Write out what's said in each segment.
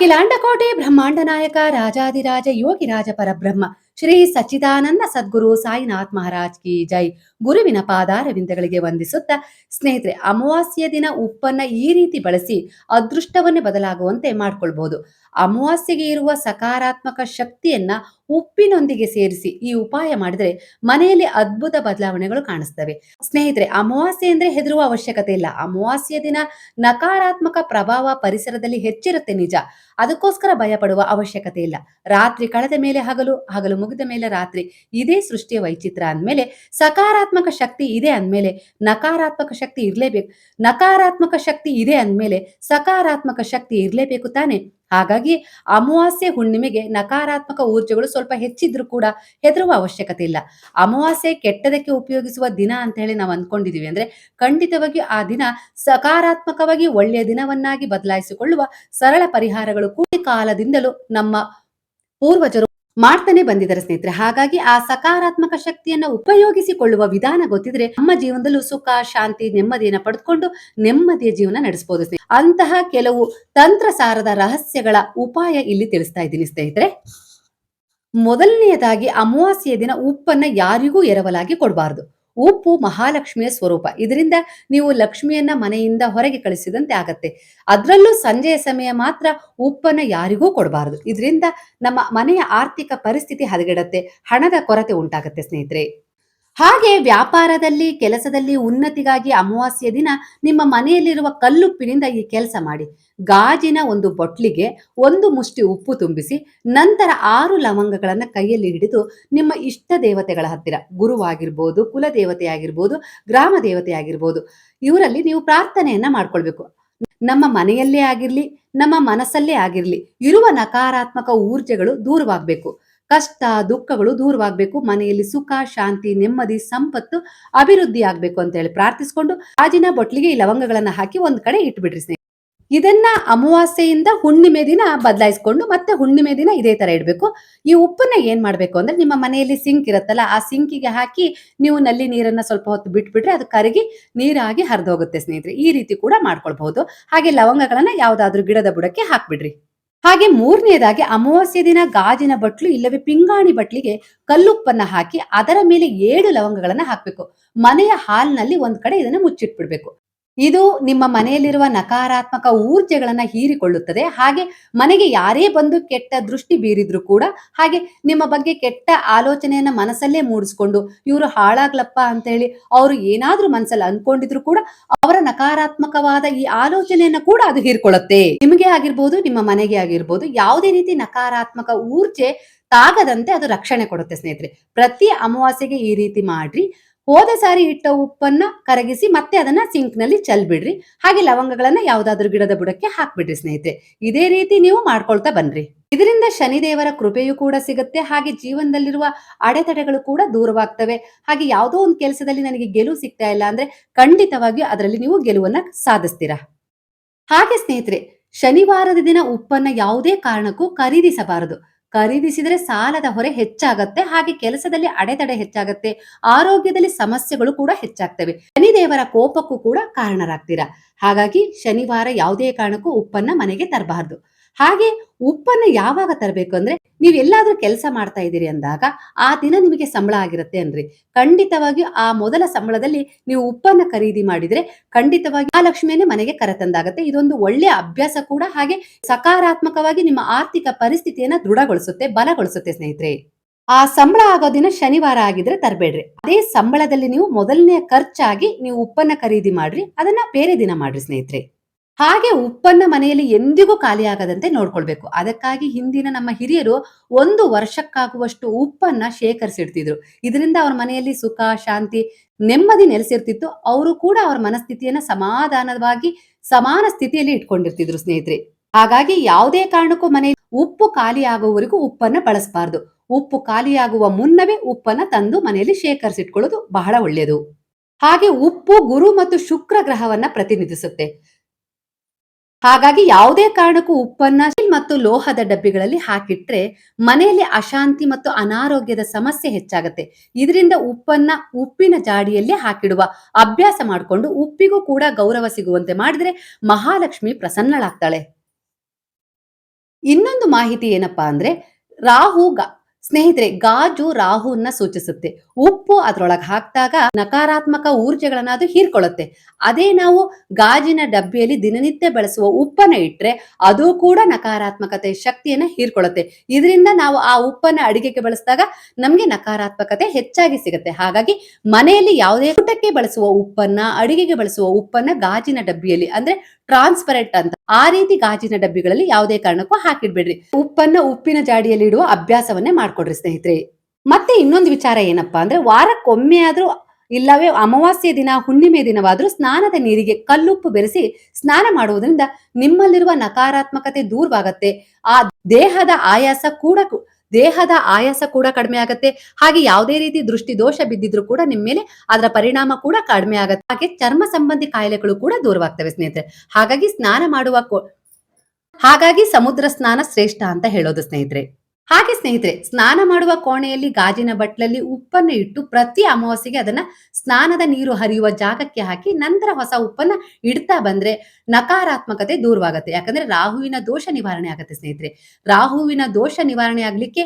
ಅಖಿಲಾಂಡಕೋಟೆ ಬ್ರಹ್ಮಾಂಡ ನಾಯಕ ರಾಜಾದಿರಾಜ ಯೋಗಿರಾಜ ಪರಬ್ರಹ್ಮ ಶ್ರೀ ಸಚ್ಚಿದಾನಂದ ಸದ್ಗುರು ಸಾಯಿನಾಥ್ ಮಹಾರಾಜ್ ಕಿ ಜೈ. ಗುರುವಿನ ಪಾದಾರವಿಂದಗಳಿಗೆ ವಂದಿಸುತ್ತ ಸ್ನೇಹಿತರೆ, ಅಮಾವಾಸ್ಯ ದಿನ ಉಪ್ಪನ್ನ ಈ ರೀತಿ ಬಳಸಿ ಅದೃಷ್ಟವನ್ನೇ ಬದಲಾಗುವಂತೆ ಮಾಡ್ಕೊಳ್ಬಹುದು ಅಮಾವಾಸ್ಯೆಗೆ ಇರುವ ಸಕಾರಾತ್ಮಕ ಶಕ್ತಿಯನ್ನ ಉಪ್ಪಿನೊಂದಿಗೆ ಸೇರಿಸಿ ಈ ಉಪಾಯ ಮಾಡಿದ್ರೆ ಮನೆಯಲ್ಲಿ ಅದ್ಭುತ ಬದಲಾವಣೆಗಳು ಕಾಣಿಸ್ತವೆ. ಸ್ನೇಹಿತರೆ, ಅಮಾವಾಸ್ಯೆ ಅಂದ್ರೆ ಹೆದರುವ ಅವಶ್ಯಕತೆ ಇಲ್ಲ. ಅಮಾವಾಸ್ಯ ದಿನ ನಕಾರಾತ್ಮಕ ಪ್ರಭಾವ ಪರಿಸರದಲ್ಲಿ ಹೆಚ್ಚಿರುತ್ತೆ ನಿಜ. ಅದಕ್ಕೋಸ್ಕರ ಭಯಪಡುವ ಅವಶ್ಯಕತೆ ಇಲ್ಲ. ರಾತ್ರಿ ಕಳೆದ ಮೇಲೆ ಹಗಲು ಹಗಲು ಮುಗಿದ ಮೇಲೆ ರಾತ್ರಿ ಇದೇ ಸೃಷ್ಟಿಯ ವೈಚಿತ್ರ ಅಂದ್ಮೇಲೆ ಸಕಾರಾತ್ಮಕ ಶಕ್ತಿ ಇದೆ ಅಂದ್ಮೇಲೆ ನಕಾರಾತ್ಮಕ ಶಕ್ತಿ ಇರಲೇಬೇಕು. ನಕಾರಾತ್ಮಕ ಶಕ್ತಿ ಇದೆ ಅಂದ್ಮೇಲೆ ಸಕಾರಾತ್ಮಕ ಶಕ್ತಿ ಇರಲೇಬೇಕು ತಾನೆ. ಹಾಗಾಗಿ ಅಮಾವಾಸ್ಯೆ ಹುಣ್ಣಿಮೆಗೆ ನಕಾರಾತ್ಮಕ ಊರ್ಜೆಗಳು ಸ್ವಲ್ಪ ಹೆಚ್ಚಿದ್ರು ಕೂಡ ಹೆದರುವ ಅವಶ್ಯಕತೆ ಇಲ್ಲ. ಅಮಾವಾಸ್ಯೆ ಕೆಟ್ಟದಕ್ಕೆ ಉಪಯೋಗಿಸುವ ದಿನ ಅಂತ ಹೇಳಿ ನಾವು ಅಂದ್ಕೊಂಡಿದ್ದೀವಿ ಅಂದ್ರೆ ಖಂಡಿತವಾಗಿ ಆ ದಿನ ಸಕಾರಾತ್ಮಕವಾಗಿ ಒಳ್ಳೆಯ ದಿನವನ್ನಾಗಿ ಬದಲಾಯಿಸಿಕೊಳ್ಳುವ ಸರಳ ಪರಿಹಾರಗಳು ಕೂಡಿ ಕಾಲದಿಂದಲೂ ನಮ್ಮ ಪೂರ್ವಜರು ಮಾಡ್ತಾನೆ ಬಂದಿದ್ದಾರೆ ಸ್ನೇಹಿತರೆ. ಹಾಗಾಗಿ ಆ ಸಕಾರಾತ್ಮಕ ಶಕ್ತಿಯನ್ನ ಉಪಯೋಗಿಸಿಕೊಳ್ಳುವ ವಿಧಾನ ಗೊತ್ತಿದ್ರೆ ನಮ್ಮ ಜೀವನದಲ್ಲೂ ಸುಖ, ಶಾಂತಿ, ನೆಮ್ಮದಿಯನ್ನ ಪಡೆದುಕೊಂಡು ನೆಮ್ಮದಿಯ ಜೀವನ ನಡೆಸಬಹುದು ಸ್ನೇಹಿತರೆ. ಅಂತಹ ಕೆಲವು ತಂತ್ರಸಾರದ ರಹಸ್ಯಗಳ ಉಪಾಯ ಇಲ್ಲಿ ತಿಳಿಸ್ತಾ ಇದ್ದೀನಿ ಸ್ನೇಹಿತರೆ. ಮೊದಲನೆಯದಾಗಿ ಅಮಾವಾಸ್ಯೆಯ ದಿನ ಉಪ್ಪನ್ನ ಯಾರಿಗೂ ಎರವಲಾಗಿ ಕೊಡಬಾರದು. ಉಪ್ಪು ಮಹಾಲಕ್ಷ್ಮಿಯ ಸ್ವರೂಪ. ಇದರಿಂದ ನೀವು ಲಕ್ಷ್ಮಿಯನ್ನ ಮನೆಯಿಂದ ಹೊರಗೆ ಕಳಿಸಿದಂತೆ ಆಗತ್ತೆ. ಅದರಲ್ಲೂ ಸಂಜೆಯ ಸಮಯ ಮಾತ್ರ ಉಪ್ಪನ್ನ ಯಾರಿಗೂ ಕೊಡಬಾರದು. ಇದರಿಂದ ನಮ್ಮ ಮನೆಯ ಆರ್ಥಿಕ ಪರಿಸ್ಥಿತಿ ಹದಗೆಡತ್ತೆ, ಹಣದ ಕೊರತೆ ಉಂಟಾಗತ್ತೆ ಸ್ನೇಹಿತರೆ. ಹಾಗೆ ವ್ಯಾಪಾರದಲ್ಲಿ, ಕೆಲಸದಲ್ಲಿ ಉನ್ನತಿಗಾಗಿ ಅಮಾವಾಸ್ಯ ದಿನ ನಿಮ್ಮ ಮನೆಯಲ್ಲಿರುವ ಕಲ್ಲುಪ್ಪಿನಿಂದ ಈ ಕೆಲಸ ಮಾಡಿ. ಗಾಜಿನ ಒಂದು ಬೊಟ್ಲಿಗೆ ಒಂದು ಮುಷ್ಟಿ ಉಪ್ಪು ತುಂಬಿಸಿ, ನಂತರ ಆರು ಲವಂಗಗಳನ್ನು ಕೈಯಲ್ಲಿ ಹಿಡಿದು ನಿಮ್ಮ ಇಷ್ಟ ದೇವತೆಗಳ ಹತ್ತಿರ, ಗುರುವಾಗಿರ್ಬೋದು ಕುಲ ದೇವತೆ ಆಗಿರ್ಬೋದು ಗ್ರಾಮ ದೇವತೆ ಆಗಿರ್ಬೋದು ಇವರಲ್ಲಿ ನೀವು ಪ್ರಾರ್ಥನೆಯನ್ನ ಮಾಡ್ಕೊಳ್ಬೇಕು. ನಮ್ಮ ಮನೆಯಲ್ಲೇ ಆಗಿರಲಿ, ನಮ್ಮ ಮನಸ್ಸಲ್ಲೇ ಆಗಿರಲಿ, ಇರುವ ನಕಾರಾತ್ಮಕ ಊರ್ಜೆಗಳು ದೂರವಾಗಬೇಕು. ಕಷ್ಟ, ದುಃಖಗಳು ದೂರವಾಗಬೇಕು. ಮನೆಯಲ್ಲಿ ಸುಖ, ಶಾಂತಿ, ನೆಮ್ಮದಿ, ಸಂಪತ್ತು, ಅಭಿವೃದ್ಧಿ ಆಗ್ಬೇಕು ಅಂತ ಹೇಳಿ ಪ್ರಾರ್ಥಿಸಿಕೊಂಡು ಗಾಜಿನ ಬೊಟ್ಲಿಗೆ ಈ ಲವಂಗಗಳನ್ನ ಹಾಕಿ ಒಂದ್ ಕಡೆ ಇಟ್ಬಿಡ್ರಿ ಸ್ನೇಹಿತರೆ. ಇದನ್ನ ಅಮಾವಾಸ್ಯೆಯಿಂದ ಹುಣ್ಣಿಮೆ ದಿನ ಬದಲಾಯಿಸ್ಕೊಂಡು ಮತ್ತೆ ಹುಣ್ಣಿಮೆ ದಿನ ಇದೇ ತರ ಇಡಬೇಕು. ಈ ಉಪ್ಪನ್ನ ಏನ್ ಮಾಡ್ಬೇಕು ಅಂದ್ರೆ ನಿಮ್ಮ ಮನೆಯಲ್ಲಿ ಸಿಂಕ್ ಇರುತ್ತಲ್ಲ, ಆ ಸಿಂಕಿಗೆ ಹಾಕಿ ನೀವು ನಲ್ಲಿ ನೀರನ್ನ ಸ್ವಲ್ಪ ಹೊತ್ತು ಬಿಟ್ಬಿಟ್ರೆ ಅದು ಕರಗಿ ನೀರಾಗಿ ಹರಿದೋಗುತ್ತೆ ಸ್ನೇಹಿತರೆ. ಈ ರೀತಿ ಕೂಡ ಮಾಡ್ಕೊಳ್ಬಹುದು. ಹಾಗೆ ಲವಂಗಗಳನ್ನ ಯಾವ್ದಾದ್ರು ಗಿಡದ ಬುಡಕ್ಕೆ ಹಾಕ್ಬಿಡ್ರಿ. ಹಾಗೆ ಮೂರನೆಯದಾಗಿ ಅಮಾವಾಸ್ಯ ದಿನ ಗಾಜಿನ ಬಟ್ಲು ಇಲ್ಲವೇ ಪಿಂಗಾಣಿ ಬಟ್ಲಿಗೆ ಕಲ್ಲುಪ್ಪನ್ನ ಹಾಕಿ ಅದರ ಮೇಲೆ ಏಳು ಲವಂಗಗಳನ್ನ ಹಾಕ್ಬೇಕು. ಮನೆಯ ಹಾಲ್ನಲ್ಲಿ ಒಂದ್ ಕಡೆ ಇದನ್ನ ಮುಚ್ಚಿಟ್ಬಿಡ್ಬೇಕು. ಇದು ನಿಮ್ಮ ಮನೆಯಲ್ಲಿರುವ ನಕಾರಾತ್ಮಕ ಊರ್ಜೆಗಳನ್ನ ಹೀರಿಕೊಳ್ಳುತ್ತದೆ. ಹಾಗೆ ಮನೆಗೆ ಯಾರೇ ಬಂದು ಕೆಟ್ಟ ದೃಷ್ಟಿ ಬೀರಿದ್ರು ಕೂಡ ಹಾಗೆ ನಿಮ್ಮ ಬಗ್ಗೆ ಕೆಟ್ಟ ಆಲೋಚನೆಯನ್ನ ಮನಸ್ಸಲ್ಲೇ ಮೂಡಿಸ್ಕೊಂಡು ಇವರು ಹಾಳಾಗ್ಲಪ್ಪ ಅಂತ ಹೇಳಿ ಅವರು ಏನಾದ್ರೂ ಮನಸ್ಸಲ್ಲಿ ಅನ್ಕೊಂಡಿದ್ರು ಕೂಡ ಅವರ ನಕಾರಾತ್ಮಕವಾದ ಈ ಆಲೋಚನೆಯನ್ನ ಕೂಡ ಅದು ಹೀರ್ಕೊಳ್ಳುತ್ತೆ. ನಿಮಗೆ ಆಗಿರ್ಬೋದು, ನಿಮ್ಮ ಮನೆಗೆ ಆಗಿರ್ಬೋದು, ಯಾವುದೇ ರೀತಿ ನಕಾರಾತ್ಮಕ ಊರ್ಜೆ ತಾಗದಂತೆ ಅದು ರಕ್ಷಣೆ ಕೊಡುತ್ತೆ ಸ್ನೇಹಿತರೆ. ಪ್ರತಿ ಅಮಾವಾಸ್ಯೆಗೆ ಈ ರೀತಿ ಮಾಡ್ರಿ. ಹೋದ ಸಾರಿ ಇಟ್ಟ ಉಪ್ಪನ್ನ ಕರಗಿಸಿ ಮತ್ತೆ ಅದನ್ನ ಸಿಂಕ್ನಲ್ಲಿ ಚೆಲ್ಬಿಡ್ರಿ. ಹಾಗೆ ಲವಂಗಗಳನ್ನ ಯಾವ್ದಾದ್ರು ಗಿಡದ ಬುಡಕ್ಕೆ ಹಾಕ್ಬಿಡ್ರಿ ಸ್ನೇಹಿತರೆ. ಇದೇ ರೀತಿ ನೀವು ಮಾಡ್ಕೊಳ್ತಾ ಬನ್ರಿ. ಇದರಿಂದ ಶನಿದೇವರ ಕೃಪೆಯೂ ಕೂಡ ಸಿಗುತ್ತೆ. ಹಾಗೆ ಜೀವನದಲ್ಲಿರುವ ಅಡೆತಡೆಗಳು ಕೂಡ ದೂರವಾಗ್ತವೆ. ಹಾಗೆ ಯಾವುದೋ ಒಂದು ಕೆಲಸದಲ್ಲಿ ನನಗೆ ಗೆಲುವು ಸಿಗ್ತಾ ಇಲ್ಲ ಅಂದ್ರೆ ಖಂಡಿತವಾಗಿಯೂ ಅದರಲ್ಲಿ ನೀವು ಗೆಲುವನ್ನ ಸಾಧಿಸ್ತೀರಾ? ಹಾಗೆ ಸ್ನೇಹಿತರೆ, ಶನಿವಾರದ ದಿನ ಉಪ್ಪನ್ನ ಯಾವುದೇ ಕಾರಣಕ್ಕೂ ಖರೀದಿಸಬಾರದು. ಖರೀದಿಸಿದರೆ ಸಾಲದ ಹೊರೆ ಹೆಚ್ಚಾಗತ್ತೆ, ಹಾಗೆ ಕೆಲಸದಲ್ಲಿ ಅಡೆತಡೆ ಹೆಚ್ಚಾಗತ್ತೆ, ಆರೋಗ್ಯದಲ್ಲಿ ಸಮಸ್ಯೆಗಳು ಕೂಡ ಹೆಚ್ಚಾಗ್ತವೆ. ಶನಿದೇವರ ಕೋಪಕ್ಕೂ ಕೂಡ ಕಾರಣರಾಗ್ತೀರಾ? ಹಾಗಾಗಿ ಶನಿವಾರ ಯಾವುದೇ ಕಾರಣಕ್ಕೂ ಉಪ್ಪನ್ನ ಮನೆಗೆ ತರಬಾರದು. ಹಾಗೆ ಉಪ್ಪನ್ನ ಯಾವಾಗ ತರಬೇಕು ಅಂದ್ರೆ ನೀವು ಎಲ್ಲಾದ್ರೂ ಕೆಲಸ ಮಾಡ್ತಾ ಇದ್ದೀರಿ ಅಂದಾಗ ಆ ದಿನ ನಿಮಗೆ ಸಂಬಳ ಆಗಿರುತ್ತೆ ಅನ್ರಿ ಖಂಡಿತವಾಗಿ ಆ ಮೊದಲ ಸಂಬಳದಲ್ಲಿ ನೀವು ಉಪ್ಪನ್ನ ಖರೀದಿ ಮಾಡಿದ್ರೆ ಖಂಡಿತವಾಗಿ ಆ ಲಕ್ಷ್ಮಿಯನ್ನೇ ಮನೆಗೆ ಕರೆತಂದಾಗತ್ತೆ. ಇದೊಂದು ಒಳ್ಳೆಯ ಅಭ್ಯಾಸ ಕೂಡ. ಹಾಗೆ ಸಕಾರಾತ್ಮಕವಾಗಿ ನಿಮ್ಮ ಆರ್ಥಿಕ ಪರಿಸ್ಥಿತಿಯನ್ನ ದೃಢಗೊಳಿಸುತ್ತೆ, ಬಲಗೊಳಿಸುತ್ತೆ ಸ್ನೇಹಿತರೆ. ಆ ಸಂಬಳ ಆಗೋ ದಿನ ಶನಿವಾರ ಆಗಿದ್ರೆ ತರಬೇಡ್ರಿ. ಅದೇ ಸಂಬಳದಲ್ಲಿ ನೀವು ಮೊದಲನೇ ಖರ್ಚಾಗಿ ನೀವು ಉಪ್ಪನ್ನ ಖರೀದಿ ಮಾಡ್ರಿ. ಅದನ್ನ ಬೇರೆ ದಿನ ಮಾಡ್ರಿ ಸ್ನೇಹಿತರೆ. ಹಾಗೆ ಉಪ್ಪನ್ನ ಮನೆಯಲ್ಲಿ ಎಂದಿಗೂ ಖಾಲಿಯಾಗದಂತೆ ನೋಡ್ಕೊಳ್ಬೇಕು. ಅದಕ್ಕಾಗಿ ಹಿಂದಿನ ನಮ್ಮ ಹಿರಿಯರು ಒಂದು ವರ್ಷಕ್ಕಾಗುವಷ್ಟು ಉಪ್ಪನ್ನ ಶೇಖರಿಸಿಡ್ತಿದ್ರು. ಇದರಿಂದ ಅವ್ರ ಮನೆಯಲ್ಲಿ ಸುಖ, ಶಾಂತಿ, ನೆಮ್ಮದಿ ನೆಲೆಸಿರ್ತಿತ್ತು. ಅವರು ಕೂಡ ಅವರ ಮನಸ್ಥಿತಿಯನ್ನ ಸಮಾಧಾನವಾಗಿ ಸಮಾನ ಸ್ಥಿತಿಯಲ್ಲಿ ಇಟ್ಕೊಂಡಿರ್ತಿದ್ರು ಸ್ನೇಹಿತರೆ. ಹಾಗಾಗಿ ಯಾವುದೇ ಕಾರಣಕ್ಕೂ ಮನೆ ಉಪ್ಪು ಖಾಲಿಯಾಗುವವರೆಗೂ ಉಪ್ಪನ್ನ ಬಳಸಬಾರ್ದು. ಉಪ್ಪು ಖಾಲಿಯಾಗುವ ಮುನ್ನವೇ ಉಪ್ಪನ್ನ ತಂದು ಮನೆಯಲ್ಲಿ ಶೇಖರಿಸಿಟ್ಕೊಳ್ಳೋದು ಬಹಳ ಒಳ್ಳೆಯದು ಹಾಗೆ ಉಪ್ಪು, ಗುರು ಮತ್ತು ಶುಕ್ರ ಗ್ರಹವನ್ನ ಪ್ರತಿನಿಧಿಸುತ್ತೆ. ಹಾಗಾಗಿ ಯಾವುದೇ ಕಾರಣಕ್ಕೂ ಉಪ್ಪನ್ನ ಮತ್ತು ಲೋಹದ ಡಬ್ಬಿಗಳಲ್ಲಿ ಹಾಕಿಟ್ರೆ ಮನೆಯಲ್ಲಿ ಅಶಾಂತಿ ಮತ್ತು ಅನಾರೋಗ್ಯದ ಸಮಸ್ಯೆ ಹೆಚ್ಚಾಗುತ್ತೆ. ಇದರಿಂದ ಉಪ್ಪನ್ನ ಉಪ್ಪಿನ ಜಾಡಿಯಲ್ಲಿ ಹಾಕಿಡುವ ಅಭ್ಯಾಸ ಮಾಡಿಕೊಂಡು ಉಪ್ಪಿಗೂ ಕೂಡ ಗೌರವ ಸಿಗುವಂತೆ ಮಾಡಿದ್ರೆ ಮಹಾಲಕ್ಷ್ಮಿ ಪ್ರಸನ್ನಳಾಗ್ತಾಳೆ. ಇನ್ನೊಂದು ಮಾಹಿತಿ ಏನಪ್ಪಾ ಅಂದ್ರೆ ರಾಹು ಸ್ನೇಹಿತರೆ, ಗಾಜು ರಾಹುವನ್ನ ಸೂಚಿಸುತ್ತೆ. ಉಪ್ಪು ಅದರೊಳಗೆ ಹಾಕಿದಾಗ ನಕಾರಾತ್ಮಕ ಊರ್ಜೆಗಳನ್ನ ಅದು ಹೀರ್ಕೊಳ್ಳುತ್ತೆ. ಅದೇ ನಾವು ಗಾಜಿನ ಡಬ್ಬಿಯಲ್ಲಿ ದಿನನಿತ್ಯ ಬಳಸುವ ಉಪ್ಪನ್ನ ಇಟ್ರೆ ಅದು ಕೂಡ ನಕಾರಾತ್ಮಕತೆ ಶಕ್ತಿಯನ್ನ ಹೀರ್ಕೊಳ್ಳುತ್ತೆ. ಇದರಿಂದ ನಾವು ಆ ಉಪ್ಪನ್ನ ಅಡಿಗೆಗೆ ಬಳಸಿದಾಗ ನಮ್ಗೆ ನಕಾರಾತ್ಮಕತೆ ಹೆಚ್ಚಾಗಿ ಸಿಗುತ್ತೆ. ಹಾಗಾಗಿ ಮನೆಯಲ್ಲಿ ಯಾವುದೇ ಊಟಕ್ಕೆ ಬಳಸುವ ಉಪ್ಪನ್ನ, ಅಡಿಗೆಗೆ ಬಳಸುವ ಉಪ್ಪನ್ನ ಗಾಜಿನ ಡಬ್ಬಿಯಲ್ಲಿ ಅಂದ್ರೆ ಟ್ರಾನ್ಸ್ಪರೆಂಟ್ ಅಂತ. ಆ ರೀತಿ ಗಾಜಿನ ಡಬ್ಬಿಗಳಲ್ಲಿ ಯಾವುದೇ ಕಾರಣಕ್ಕೂ ಹಾಕಿಡ್ಬೇಡ್ರಿ. ಉಪ್ಪನ್ನ ಉಪ್ಪಿನ ಜಾಡಿಯಲ್ಲಿ ಇಡುವ ಅಭ್ಯಾಸವನ್ನೇ ಮಾಡ್ಕೊಡ್ರಿ ಸ್ನೇಹಿತರೆ. ಮತ್ತೆ ಇನ್ನೊಂದು ವಿಚಾರ ಏನಪ್ಪಾ ಅಂದ್ರೆ ವಾರಕ್ಕೊಮ್ಮೆ ಆದ್ರೂ ಇಲ್ಲವೇ ಅಮಾವಾಸ್ಯೆ ದಿನ, ಹುಣ್ಣಿಮೆ ದಿನವಾದ್ರೂ ಸ್ನಾನದ ನೀರಿಗೆ ಕಲ್ಲುಪ್ಪು ಬೆರೆಸಿ ಸ್ನಾನ ಮಾಡುವುದರಿಂದ ನಿಮ್ಮಲ್ಲಿರುವ ನಕಾರಾತ್ಮಕತೆ ದೂರವಾಗತ್ತೆ. ಆ ದೇಹದ ಆಯಾಸ ಕೂಡ ದೇಹದ ಆಯಾಸ ಕೂಡ ಕಡಿಮೆ ಆಗತ್ತೆ. ಹಾಗೆ ಯಾವುದೇ ರೀತಿ ದೃಷ್ಟಿ ದೋಷ ಬಿದ್ದಿದ್ರು ಕೂಡ ನಿಮ್ಮ ಮೇಲೆ ಅದರ ಪರಿಣಾಮ ಕೂಡ ಕಡಿಮೆ ಆಗತ್ತೆ. ಹಾಗೆ ಚರ್ಮ ಸಂಬಂಧಿ ಕಾಯಿಲೆಗಳು ಕೂಡ ದೂರವಾಗ್ತವೆ ಸ್ನೇಹಿತರೆ. ಹಾಗಾಗಿ ಸ್ನಾನ ಮಾಡುವ ಹಾಗಾಗಿ ಸಮುದ್ರ ಸ್ನಾನ ಶ್ರೇಷ್ಠ ಅಂತ ಹೇಳೋದು ಸ್ನೇಹಿತರೆ. ಹಾಗೆ ಸ್ನೇಹಿತರೆ, ಸ್ನಾನ ಮಾಡುವ ಕೋಣೆಯಲ್ಲಿ ಗಾಜಿನ ಬಟ್ಲಲ್ಲಿ ಉಪ್ಪನ್ನು ಇಟ್ಟು ಪ್ರತಿ ಅಮಾವಾಸ್ಯೆಗೆ ಅದನ್ನ ಸ್ನಾನದ ನೀರು ಹರಿಯುವ ಜಾಗಕ್ಕೆ ಹಾಕಿ ನಂತರ ಹೊಸ ಉಪ್ಪನ್ನ ಇಡ್ತಾ ಬಂದ್ರೆ ನಕಾರಾತ್ಮಕತೆ ದೂರವಾಗುತ್ತೆ. ಯಾಕಂದ್ರೆ ರಾಹುವಿನ ದೋಷ ನಿವಾರಣೆ ಆಗುತ್ತೆ ಸ್ನೇಹಿತರೆ. ರಾಹುವಿನ ದೋಷ ನಿವಾರಣೆ ಆಗ್ಲಿಕ್ಕೆ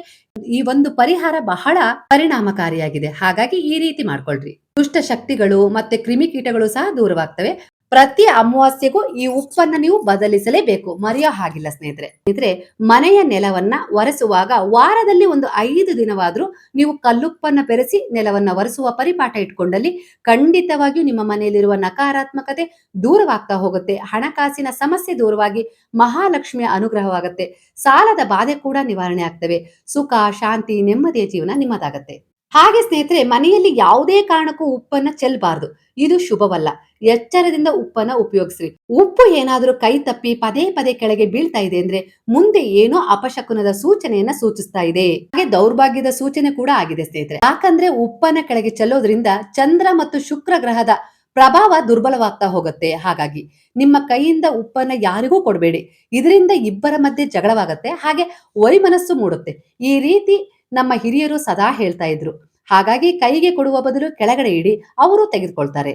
ಈ ಒಂದು ಪರಿಹಾರ ಬಹಳ ಪರಿಣಾಮಕಾರಿಯಾಗಿದೆ. ಹಾಗಾಗಿ ಈ ರೀತಿ ಮಾಡ್ಕೊಳ್ರಿ. ದುಷ್ಟ ಶಕ್ತಿಗಳು ಮತ್ತೆ ಕ್ರಿಮಿಕೀಟಗಳು ಸಹ ದೂರವಾಗ್ತವೆ. ಪ್ರತಿ ಅಮಾವಾಸ್ಯೆಗೂ ಈ ಉಪ್ಪನ್ನ ನೀವು ಬದಲಿಸಲೇಬೇಕು. ಮರೆಯೋ ಹಾಗಿಲ್ಲ ಸ್ನೇಹಿತರೆ. ಸ್ನೇಹಿತರೆ, ಮನೆಯ ನೆಲವನ್ನ ಒರೆಸುವಾಗ ವಾರದಲ್ಲಿ ಒಂದು ಐದು ದಿನವಾದ್ರೂ ನೀವು ಕಲ್ಲುಪ್ಪನ್ನ ಬೆರೆಸಿ ನೆಲವನ್ನ ಒರೆಸುವ ಪರಿಪಾಠ ಇಟ್ಕೊಂಡಲ್ಲಿ ಖಂಡಿತವಾಗಿಯೂ ನಿಮ್ಮ ಮನೆಯಲ್ಲಿರುವ ನಕಾರಾತ್ಮಕತೆ ದೂರವಾಗ್ತಾ ಹೋಗುತ್ತೆ. ಹಣಕಾಸಿನ ಸಮಸ್ಯೆ ದೂರವಾಗಿ ಮಹಾಲಕ್ಷ್ಮಿಯ ಅನುಗ್ರಹವಾಗುತ್ತೆ. ಸಾಲದ ಬಾಧೆ ಕೂಡ ನಿವಾರಣೆ ಆಗ್ತವೆ. ಸುಖ, ಶಾಂತಿ, ನೆಮ್ಮದಿಯ ಜೀವನ ನಿಮ್ಮದಾಗತ್ತೆ. ಹಾಗೆ ಸ್ನೇಹಿತರೆ, ಮನೆಯಲ್ಲಿ ಯಾವುದೇ ಕಾರಣಕ್ಕೂ ಉಪ್ಪನ್ನ ಚೆಲ್ಬಾರ್ದು. ಇದು ಶುಭವಲ್ಲ. ಎಚ್ಚರದಿಂದ ಉಪ್ಪನ್ನ ಉಪಯೋಗಿಸ್ರಿ. ಉಪ್ಪು ಏನಾದರೂ ಕೈ ತಪ್ಪಿ ಪದೇ ಪದೇ ಕೆಳಗೆ ಬೀಳ್ತಾ ಇದೆ ಅಂದ್ರೆ ಮುಂದೆ ಏನೋ ಅಪಶಕುನದ ಸೂಚನೆಯನ್ನ ಸೂಚಿಸ್ತಾ ಇದೆ. ಹಾಗೆ ದೌರ್ಭಾಗ್ಯದ ಸೂಚನೆ ಕೂಡ ಆಗಿದೆ ಸ್ನೇಹಿತರೆ. ಯಾಕಂದ್ರೆ ಉಪ್ಪನ್ನ ಕೆಳಗೆ ಚೆಲ್ಲೋದ್ರಿಂದ ಚಂದ್ರ ಮತ್ತು ಶುಕ್ರ ಗ್ರಹದ ಪ್ರಭಾವ ದುರ್ಬಲವಾಗ್ತಾ ಹೋಗುತ್ತೆ. ಹಾಗಾಗಿ ನಿಮ್ಮ ಕೈಯಿಂದ ಉಪ್ಪನ್ನ ಯಾರಿಗೂ ಕೊಡಬೇಡಿ. ಇದರಿಂದ ಇಬ್ಬರ ಮಧ್ಯೆ ಜಗಳವಾಗುತ್ತೆ. ಹಾಗೆ ವೈಮನಸ್ಸು ಮೂಡುತ್ತೆ. ಈ ರೀತಿ ನಮ್ಮ ಹಿರಿಯರು ಸದಾ ಹೇಳ್ತಾ ಇದ್ರು. ಹಾಗಾಗಿ ಕೈಗೆ ಕೊಡುವ ಬದಲು ಕೆಳಗಡೆ ಇಡಿ, ಅವರು ತೆಗೆದುಕೊಳ್ತಾರೆ.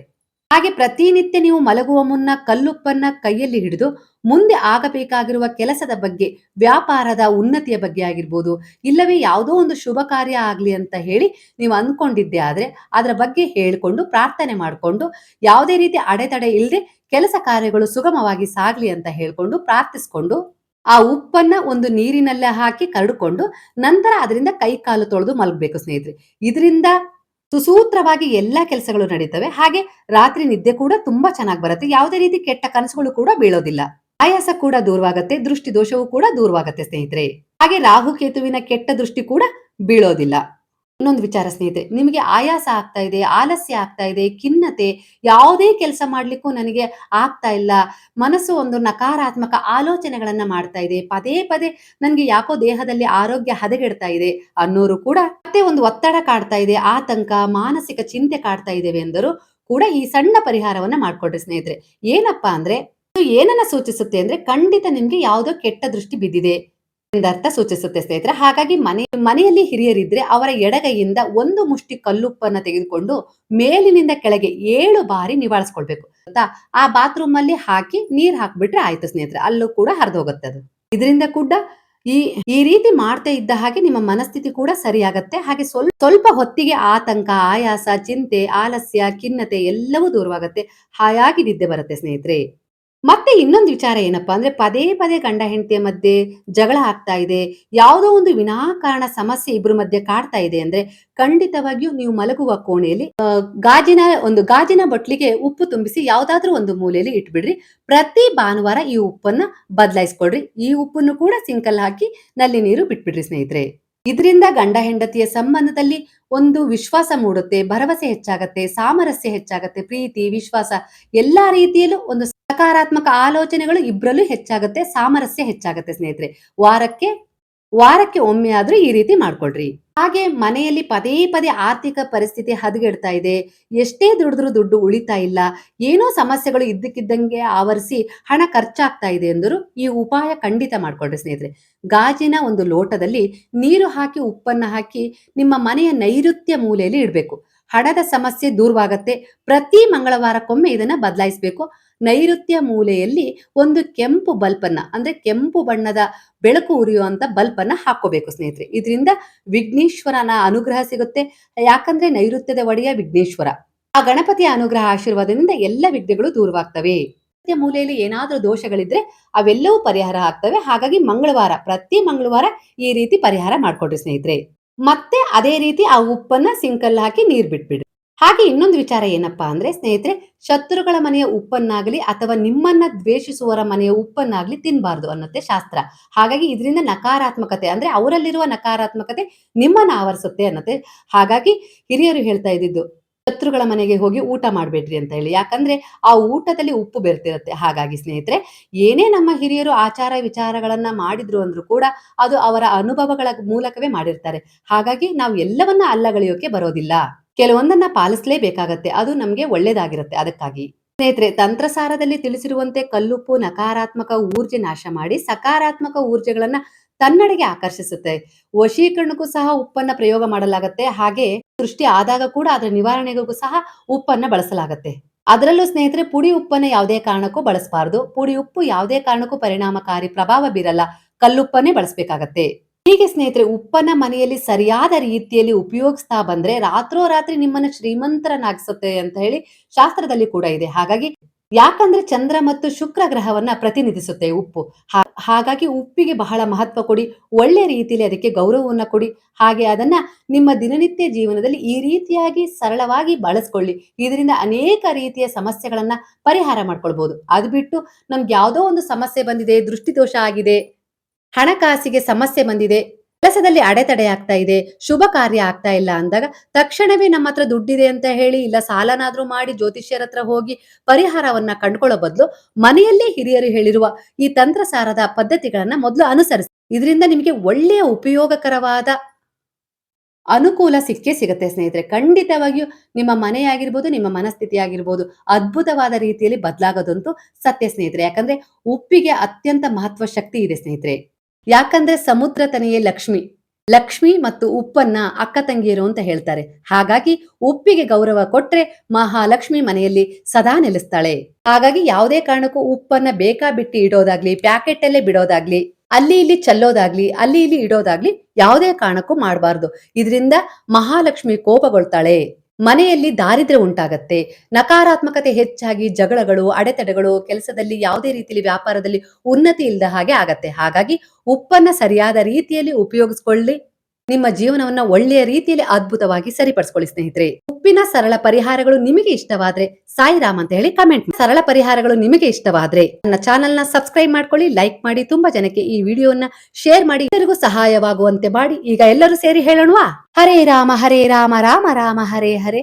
ಹಾಗೆ ಪ್ರತಿನಿತ್ಯ ನೀವು ಮಲಗುವ ಮುನ್ನ ಕಲ್ಲುಪ್ಪನ್ನ ಕೈಯಲ್ಲಿ ಹಿಡಿದು, ಮುಂದೆ ಆಗಬೇಕಾಗಿರುವ ಕೆಲಸದ ಬಗ್ಗೆ, ವ್ಯಾಪಾರದ ಉನ್ನತಿಯ ಬಗ್ಗೆ ಆಗಿರ್ಬೋದು, ಇಲ್ಲವೇ ಯಾವುದೋ ಒಂದು ಶುಭ ಕಾರ್ಯ ಆಗಲಿ ಅಂತ ಹೇಳಿ ನೀವು ಅಂದ್ಕೊಂಡಿದ್ದೆ ಆದ್ರೆ, ಅದರ ಬಗ್ಗೆ ಹೇಳಿಕೊಂಡು ಪ್ರಾರ್ಥನೆ ಮಾಡಿಕೊಂಡು, ಯಾವುದೇ ರೀತಿ ಅಡೆತಡೆ ಇಲ್ಲದೆ ಕೆಲಸ ಕಾರ್ಯಗಳು ಸುಗಮವಾಗಿ ಸಾಗ್ಲಿ ಅಂತ ಹೇಳಿಕೊಂಡು ಪ್ರಾರ್ಥಿಸ್ಕೊಂಡು ಆ ಉಪ್ಪನ್ನ ಒಂದು ನೀರಿನಲ್ಲೇ ಹಾಕಿ ಕರಡ್ಕೊಂಡು ನಂತರ ಅದರಿಂದ ಕೈ ಕಾಲು ತೊಳೆದು ಮಲಗಬೇಕು ಸ್ನೇಹಿತರೆ. ಇದರಿಂದ ಸುಸೂತ್ರವಾಗಿ ಎಲ್ಲಾ ಕೆಲಸಗಳು ನಡೀತವೆ. ಹಾಗೆ ರಾತ್ರಿ ನಿದ್ದೆ ಕೂಡ ತುಂಬಾ ಚೆನ್ನಾಗಿ ಬರುತ್ತೆ. ಯಾವುದೇ ರೀತಿ ಕೆಟ್ಟ ಕನಸುಗಳು ಕೂಡ ಬೀಳೋದಿಲ್ಲ. ಆಯಾಸ ಕೂಡ ದೂರವಾಗುತ್ತೆ ದೃಷ್ಟಿ ದೋಷವೂ ಕೂಡ ದೂರವಾಗುತ್ತೆ ಸ್ನೇಹಿತರೆ. ಹಾಗೆ ರಾಹು ಕೇತುವಿನ ಕೆಟ್ಟ ದೃಷ್ಟಿ ಕೂಡ ಬೀಳೋದಿಲ್ಲ. ಇನ್ನೊಂದು ವಿಚಾರ ಸ್ನೇಹಿತರೆ, ನಿಮಗೆ ಆಯಾಸ ಆಗ್ತಾ ಇದೆ, ಆಲಸ್ಯ ಆಗ್ತಾ ಇದೆ, ಖಿನ್ನತೆ, ಯಾವುದೇ ಕೆಲಸ ಮಾಡಲಿಕ್ಕೂ ನನಗೆ ಆಗ್ತಾ ಇಲ್ಲ, ಮನಸ್ಸು ಒಂದು ನಕಾರಾತ್ಮಕ ಆಲೋಚನೆಗಳನ್ನ ಮಾಡ್ತಾ ಇದೆ, ಪದೇ ಪದೇ ನನಗೆ ಯಾಕೋ ದೇಹದಲ್ಲಿ ಆರೋಗ್ಯ ಹದಗೆಡ್ತಾ ಇದೆ ಅನ್ನೋರು ಕೂಡ ಮತ್ತೆ ಒಂದು ಒತ್ತಡ ಕಾಡ್ತಾ ಇದೆ, ಆತಂಕ, ಮಾನಸಿಕ ಚಿಂತೆ ಕಾಡ್ತಾ ಇದ್ದೇವೆ ಎಂದರು ಕೂಡ ಈ ಸಣ್ಣ ಪರಿಹಾರವನ್ನ ಮಾಡ್ಕೊಡ್ರಿ ಸ್ನೇಹಿತರೆ. ಏನಪ್ಪಾ ಅಂದ್ರೆ, ಏನನ್ನ ಸೂಚಿಸುತ್ತೆ ಅಂದ್ರೆ ಖಂಡಿತ ನಿಮ್ಗೆ ಯಾವುದೋ ಕೆಟ್ಟ ದೃಷ್ಟಿ ಬಿದ್ದಿದೆ. ಎಂದರ್ಥ ಸೂಚಿಸುತ್ತೆ ಸ್ನೇಹಿತರೆ. ಹಾಗಾಗಿ ಮನೆ, ಮನೆಯಲ್ಲಿ ಹಿರಿಯರಿದ್ರೆ ಅವರ ಎಡಗೈಯಿಂದ ಒಂದು ಮುಷ್ಟಿ ಕಲ್ಲುಪ್ಪನ್ನ ತೆಗೆದುಕೊಂಡು ಮೇಲಿನಿಂದ ಕೆಳಗೆ ಏಳು ಬಾರಿ ನಿವಾಳಿಸ್ಕೊಳ್ಬೇಕು. ಆ ಬಾತ್ರೂಮ್ ಅಲ್ಲಿ ಹಾಕಿ ನೀರ್ ಹಾಕ್ಬಿಟ್ರೆ ಆಯ್ತು ಸ್ನೇಹಿತರೆ. ಅಲ್ಲೂ ಕೂಡ ಹರಿದೋಗುತ್ತೆ ಅದು. ಇದರಿಂದ ಕೂಡ ಈ ಈ ರೀತಿ ಮಾಡ್ತಾ ಇದ್ದ ಹಾಗೆ ನಿಮ್ಮ ಮನಸ್ಥಿತಿ ಕೂಡ ಸರಿಯಾಗತ್ತೆ. ಹಾಗೆ ಸ್ವಲ್ಪ ಸ್ವಲ್ಪ ಹೊತ್ತಿಗೆ ಆತಂಕ, ಆಯಾಸ, ಚಿಂತೆ, ಆಲಸ್ಯ, ಖಿನ್ನತೆ ಎಲ್ಲವೂ ದೂರವಾಗತ್ತೆ. ಹಾಯಾಗಿ ನಿದ್ದೆ ಬರುತ್ತೆ ಸ್ನೇಹಿತರೆ. ಮತ್ತೆ ಇನ್ನೊಂದು ವಿಚಾರ ಏನಪ್ಪಾ ಅಂದ್ರೆ ಪದೇ ಪದೇ ಗಂಡ ಹೆಂಡತಿಯ ಮಧ್ಯೆ ಜಗಳ ಆಗ್ತಾ ಇದೆ. ಯಾವುದೋ ಒಂದು ವಿನಾಕಾರಣ ಸಮಸ್ಯೆ ಇಬ್ಬರ ಮಧ್ಯೆ ಕಾಡ್ತಾ ಇದೆ ಅಂದ್ರೆ ಖಂಡಿತವಾಗಿಯೂ ನೀವು ಮಲಗುವ ಕೋಣೆಯಲ್ಲಿ ಗಾಜಿನ ಒಂದು ಗಾಜಿನ ಬಟ್ಲಿಗೆ ಉಪ್ಪು ತುಂಬಿಸಿ ಯಾವ್ದಾದ್ರೂ ಒಂದು ಮೂಲೆಯಲ್ಲಿ ಇಟ್ಬಿಡ್ರಿ. ಪ್ರತಿ ಭಾನುವಾರ ಈ ಉಪ್ಪನ್ನ ಬದಲಾಯಿಸ್ಕೊಡ್ರಿ. ಈ ಉಪ್ಪನ್ನು ಕೂಡ ಸಿಂಕಲ್ ಹಾಕಿ ನಲ್ಲಿ ನೀರು ಬಿಟ್ಬಿಡ್ರಿ ಸ್ನೇಹಿತರೆ. ಇದರಿಂದ ಗಂಡ ಹೆಂಡತಿಯ ಸಂಬಂಧದಲ್ಲಿ ಒಂದು ವಿಶ್ವಾಸ ಮೂಡುತ್ತೆ, ಭರವಸೆ ಹೆಚ್ಚಾಗತ್ತೆ, ಸಾಮರಸ್ಯ ಹೆಚ್ಚಾಗತ್ತೆ, ಪ್ರೀತಿ, ವಿಶ್ವಾಸ ಎಲ್ಲಾ ರೀತಿಯಲ್ಲೂ ಒಂದು ಸಕಾರಾತ್ಮಕ ಆಲೋಚನೆಗಳು ಇಬ್ಬರಲ್ಲೂ ಹೆಚ್ಚಾಗುತ್ತೆ, ಸಾಮರಸ್ಯ ಹೆಚ್ಚಾಗುತ್ತೆ ಸ್ನೇಹಿತರೆ. ವಾರಕ್ಕೆ ವಾರಕ್ಕೆ ಒಮ್ಮೆ ಆದ್ರೂ ಈ ರೀತಿ ಮಾಡ್ಕೊಳ್ರಿ. ಹಾಗೆ ಮನೆಯಲ್ಲಿ ಪದೇ ಪದೇ ಆರ್ಥಿಕ ಪರಿಸ್ಥಿತಿ ಹದಗೆಡ್ತಾ ಇದೆ, ಎಷ್ಟೇ ದುಡಿದ್ರೂ ದುಡ್ಡು ಉಳಿತಾ ಇಲ್ಲ, ಏನೋ ಸಮಸ್ಯೆಗಳು ಇದ್ದಕ್ಕಿದ್ದಂಗೆ ಆವರಿಸಿ ಹಣ ಖರ್ಚಾಗ್ತಾ ಇದೆ ಎಂದರು, ಈ ಉಪಾಯ ಖಂಡಿತ ಮಾಡ್ಕೊಳ್ರಿ ಸ್ನೇಹಿತರೆ. ಗಾಜಿನ ಒಂದು ಲೋಟದಲ್ಲಿ ನೀರು ಹಾಕಿ, ಉಪ್ಪನ್ನ ಹಾಕಿ ನಿಮ್ಮ ಮನೆಯ ನೈಋತ್ಯ ಮೂಲೆಯಲ್ಲಿ ಇಡಬೇಕು. ಹಣದ ಸಮಸ್ಯೆ ದೂರವಾಗತ್ತೆ. ಪ್ರತಿ ಮಂಗಳವಾರಕ್ಕೊಮ್ಮೆ ಇದನ್ನ ಬದಲಾಯಿಸಬೇಕು. ನೈಋತ್ಯ ಮೂಲೆಯಲ್ಲಿ ಒಂದು ಕೆಂಪು ಬಲ್ಪನ್ನ, ಅಂದ್ರೆ ಕೆಂಪು ಬಣ್ಣದ ಬೆಳಕು ಉರಿಯುವಂತ ಬಲ್ಪನ್ನ ಹಾಕೋಬೇಕು ಸ್ನೇಹಿತರೆ. ಇದರಿಂದ ವಿಘ್ನೇಶ್ವರನ ಅನುಗ್ರಹ ಸಿಗುತ್ತೆ. ಯಾಕಂದ್ರೆ ನೈಋತ್ಯದ ಒಡೆಯ ವಿಘ್ನೇಶ್ವರ. ಆ ಗಣಪತಿಯ ಅನುಗ್ರಹ ಆಶೀರ್ವಾದದಿಂದ ಎಲ್ಲ ವಿಘ್ನಗಳು ದೂರವಾಗ್ತವೆ. ಮೂಲೆಯಲ್ಲಿ ಏನಾದರೂ ದೋಷಗಳಿದ್ರೆ ಅವೆಲ್ಲವೂ ಪರಿಹಾರ ಆಗ್ತವೆ. ಹಾಗಾಗಿ ಮಂಗಳವಾರ, ಪ್ರತಿ ಮಂಗಳವಾರ ಈ ರೀತಿ ಪರಿಹಾರ ಮಾಡ್ಕೊಡ್ರಿ ಸ್ನೇಹಿತರೆ. ಮತ್ತೆ ಅದೇ ರೀತಿ ಆ ಉಪ್ಪನ್ನ ಸಿಂಕಲ್ಲಿ ಹಾಕಿ ನೀರ್ ಬಿಟ್ಬಿಡ್ರಿ ಹಾಗೆ ಇನ್ನೊಂದು ವಿಚಾರ ಏನಪ್ಪಾ ಅಂದ್ರೆ, ಸ್ನೇಹಿತರೆ, ಶತ್ರುಗಳ ಮನೆಯ ಉಪ್ಪನ್ನಾಗಲಿ ಅಥವಾ ನಿಮ್ಮನ್ನ ದ್ವೇಷಿಸುವವರ ಮನೆಯ ಉಪ್ಪನ್ನಾಗ್ಲಿ ತಿನ್ಬಾರ್ದು ಅನ್ನತ್ತೆ ಶಾಸ್ತ್ರ. ಹಾಗಾಗಿ ಇದರಿಂದ ನಕಾರಾತ್ಮಕತೆ ಅಂದ್ರೆ ಅವರಲ್ಲಿರುವ ನಕಾರಾತ್ಮಕತೆ ನಿಮ್ಮನ್ನ ಆವರಿಸುತ್ತೆ ಅನ್ನತ್ತೆ. ಹಾಗಾಗಿ ಹಿರಿಯರು ಹೇಳ್ತಾ ಇದ್ದಿದ್ದು ಶತ್ರುಗಳ ಮನೆಗೆ ಹೋಗಿ ಊಟ ಮಾಡಬೇಡ್ರಿ ಅಂತ ಹೇಳಿ. ಯಾಕಂದ್ರೆ ಆ ಊಟದಲ್ಲಿ ಉಪ್ಪು ಬೆರ್ತಿರುತ್ತೆ. ಹಾಗಾಗಿ ಸ್ನೇಹಿತರೆ, ಏನೇ ನಮ್ಮ ಹಿರಿಯರು ಆಚಾರ ವಿಚಾರಗಳನ್ನ ಮಾಡಿದ್ರು ಅಂದ್ರೂ ಕೂಡ ಅದು ಅವರ ಅನುಭವಗಳ ಮೂಲಕವೇ ಮಾಡಿರ್ತಾರೆ. ಹಾಗಾಗಿ ನಾವು ಎಲ್ಲವನ್ನ ಅಲ್ಲಗಳೆಯೋಕೆ ಬರೋದಿಲ್ಲ. ಕೆಲವೊಂದನ್ನ ಪಾಲಿಸಲೇಬೇಕಾಗತ್ತೆ. ಅದು ನಮ್ಗೆ ಒಳ್ಳೇದಾಗಿರುತ್ತೆ ಅದಕ್ಕಾಗಿ. ಸ್ನೇಹಿತರೆ, ತಂತ್ರಸಾರದಲ್ಲಿ ತಿಳಿಸಿರುವಂತೆ ಕಲ್ಲುಪ್ಪು ನಕಾರಾತ್ಮಕ ಊರ್ಜೆ ನಾಶ ಮಾಡಿ ಸಕಾರಾತ್ಮಕ ಊರ್ಜೆಗಳನ್ನ ತನ್ನಡೆಗೆ ಆಕರ್ಷಿಸುತ್ತೆ. ವಶೀಕರಣಕ್ಕೂ ಸಹ ಉಪ್ಪನ್ನ ಪ್ರಯೋಗ ಮಾಡಲಾಗತ್ತೆ. ಹಾಗೆ ಸೃಷ್ಟಿ ಆದಾಗ ಕೂಡ ಅದರ ನಿವಾರಣೆಗೂ ಸಹ ಉಪ್ಪನ್ನ ಬಳಸಲಾಗತ್ತೆ. ಅದರಲ್ಲೂ ಸ್ನೇಹಿತರೆ, ಪುಡಿ ಉಪ್ಪನ್ನ ಯಾವುದೇ ಕಾರಣಕ್ಕೂ ಬಳಸಬಾರದು. ಪುಡಿ ಉಪ್ಪು ಯಾವುದೇ ಕಾರಣಕ್ಕೂ ಪರಿಣಾಮಕಾರಿ ಪ್ರಭಾವ ಬೀರಲ್ಲ. ಕಲ್ಲುಪ್ಪನ್ನೇ ಬಳಸಬೇಕಾಗತ್ತೆ. ಹೀಗೆ ಸ್ನೇಹಿತರೆ, ಉಪ್ಪನ್ನ ಮನೆಯಲ್ಲಿ ಸರಿಯಾದ ರೀತಿಯಲ್ಲಿ ಉಪಯೋಗಿಸ್ತಾ ಬಂದ್ರೆ ರಾತ್ರೋರಾತ್ರಿ ನಿಮ್ಮನ್ನ ಶ್ರೀಮಂತರನ್ನಾಗಿಸುತ್ತೆ ಅಂತ ಹೇಳಿ ಶಾಸ್ತ್ರದಲ್ಲಿ ಕೂಡ ಇದೆ. ಹಾಗಾಗಿ ಯಾಕಂದ್ರೆ ಚಂದ್ರ ಮತ್ತು ಶುಕ್ರ ಗ್ರಹವನ್ನ ಪ್ರತಿನಿಧಿಸುತ್ತೆ ಉಪ್ಪು. ಹಾಗಾಗಿ ಉಪ್ಪಿಗೆ ಬಹಳ ಮಹತ್ವ ಕೊಡಿ, ಒಳ್ಳೆ ರೀತಿಯಲ್ಲಿ ಅದಕ್ಕೆ ಗೌರವವನ್ನ ಕೊಡಿ. ಹಾಗೆ ಅದನ್ನ ನಿಮ್ಮ ದಿನನಿತ್ಯ ಜೀವನದಲ್ಲಿ ಈ ರೀತಿಯಾಗಿ ಸರಳವಾಗಿ ಬಳಸ್ಕೊಳ್ಳಿ. ಇದರಿಂದ ಅನೇಕ ರೀತಿಯ ಸಮಸ್ಯೆಗಳನ್ನ ಪರಿಹಾರ ಮಾಡ್ಕೊಳ್ಬಹುದು ಅದು ಬಿಟ್ಟು ನಮ್ಗೆ ಯಾವುದೋ ಒಂದು ಸಮಸ್ಯೆ ಬಂದಿದೆ, ದೃಷ್ಟಿದೋಷ ಆಗಿದೆ, ಹಣಕಾಸಿಗೆ ಸಮಸ್ಯೆ ಬಂದಿದೆ ಕೆಲಸದಲ್ಲಿ ಅಡೆತಡೆ ಆಗ್ತಾ ಇದೆ, ಶುಭ ಕಾರ್ಯ ಆಗ್ತಾ ಇಲ್ಲ ಅಂದಾಗ ತಕ್ಷಣವೇ ನಮ್ಮ ಹತ್ರ ದುಡ್ಡಿದೆ ಅಂತ ಹೇಳಿ ಇಲ್ಲ ಸಾಲನಾದ್ರೂ ಮಾಡಿ ಜ್ಯೋತಿಷ್ಯರ ಹತ್ರ ಹೋಗಿ ಪರಿಹಾರವನ್ನ ಕಂಡುಕೊಳ್ಳೋ ಬದಲು ಮನೆಯಲ್ಲೇ ಹಿರಿಯರು ಹೇಳಿರುವ ಈ ತಂತ್ರಸಾರದ ಪದ್ಧತಿಗಳನ್ನ ಮೊದಲು ಅನುಸರಿಸಿ. ಇದರಿಂದ ನಿಮಗೆ ಒಳ್ಳೆಯ ಉಪಯೋಗಕರವಾದ ಅನುಕೂಲ ಸಿಕ್ಕೇ ಸಿಗುತ್ತೆ ಸ್ನೇಹಿತರೆ. ಖಂಡಿತವಾಗಿಯೂ ನಿಮ್ಮ ಮನೆಯಾಗಿರ್ಬೋದು, ನಿಮ್ಮ ಮನಸ್ಥಿತಿ ಆಗಿರ್ಬೋದು ಅದ್ಭುತವಾದ ರೀತಿಯಲ್ಲಿ ಬದಲಾಗೋದಂತೂ ಸತ್ಯ ಸ್ನೇಹಿತರೆ. ಯಾಕಂದ್ರೆ ಉಪ್ಪಿಗೆ ಅತ್ಯಂತ ಮಹತ್ವ ಶಕ್ತಿ ಇದೆ ಸ್ನೇಹಿತರೆ. ಯಾಕಂದ್ರೆ ಸಮುದ್ರ ತನೆಯೇ ಲಕ್ಷ್ಮಿ. ಲಕ್ಷ್ಮಿ ಮತ್ತು ಉಪ್ಪನ್ನ ಅಕ್ಕ ತಂಗಿಯರು ಅಂತ ಹೇಳ್ತಾರೆ. ಹಾಗಾಗಿ ಉಪ್ಪಿಗೆ ಗೌರವ ಕೊಟ್ರೆ ಮಹಾಲಕ್ಷ್ಮಿ ಮನೆಯಲ್ಲಿ ಸದಾ ನೆಲೆಸ್ತಾಳೆ. ಹಾಗಾಗಿ ಯಾವುದೇ ಕಾರಣಕ್ಕೂ ಉಪ್ಪನ್ನ ಬೇಕಾ ಬಿಟ್ಟು ಇಡೋದಾಗ್ಲಿ ಪ್ಯಾಕೆಟ್ ಅಲ್ಲೇ ಬಿಡೋದಾಗ್ಲಿ, ಅಲ್ಲಿ ಇಲ್ಲಿ ಚಲ್ಲೋದಾಗ್ಲಿ, ಅಲ್ಲಿ ಇಲ್ಲಿ ಇಡೋದಾಗ್ಲಿ ಯಾವುದೇ ಕಾರಣಕ್ಕೂ ಮಾಡಬಾರ್ದು. ಇದರಿಂದ ಮಹಾಲಕ್ಷ್ಮಿ ಕೋಪಗೊಳ್ತಾಳೆ. ಮನೆಯಲ್ಲಿ ದಾರಿದ್ರ್ಯ ಉಂಟಾಗತ್ತೆ. ನಕಾರಾತ್ಮಕತೆ ಹೆಚ್ಚಾಗಿ ಜಗಳಗಳು, ಅಡೆತಡೆಗಳು, ಕೆಲಸದಲ್ಲಿ ಯಾವುದೇ ರೀತಿಯಲ್ಲಿ ವ್ಯಾಪಾರದಲ್ಲಿ ಉನ್ನತಿ ಇಲ್ಲದ ಹಾಗೆ ಆಗತ್ತೆ. ಹಾಗಾಗಿ ಉಪ್ಪನ್ನ ಸರಿಯಾದ ರೀತಿಯಲ್ಲಿ ಉಪಯೋಗಿಸ್ಕೊಳ್ಳಿ. ನಿಮ್ಮ ಜೀವನವನ್ನ ಒಳ್ಳೆಯ ರೀತಿಯಲ್ಲಿ ಅದ್ಭುತವಾಗಿ ಸರಿಪಡಿಸ್ಕೊಳ್ಳಿ, ಸ್ನೇಹಿತರೆ. ಉಪ್ಪಿನ ಸರಳ ಪರಿಹಾರಗಳು ನಿಮಗೆ ಇಷ್ಟವಾದ್ರೆ ಸಾಯಿರಾಮ್ ಅಂತ ಹೇಳಿ ಕಮೆಂಟ್ ಸರಳ ಪರಿಹಾರಗಳು ನಿಮಗೆ ಇಷ್ಟವಾದ್ರೆ ನನ್ನ ಚಾನೆಲ್ನ ಸಬ್ಸ್ಕ್ರೈಬ್ ಮಾಡ್ಕೊಳ್ಳಿ ಲೈಕ್ ಮಾಡಿ, ತುಂಬಾ ಜನಕ್ಕೆ ಈ ವಿಡಿಯೋನ ಶೇರ್ ಮಾಡಿ. ಎಲ್ಲರಿಗೂ ಸಹಾಯವಾಗುವಂತೆ ಮಾಡಿ. ಈಗ ಎಲ್ಲರೂ ಸೇರಿ ಹೇಳೋಣವಾ? ಹರೇ ರಾಮ ಹರೇ ರಾಮ ರಾಮ ರಾಮ, ಹರೇ ಹರೇ.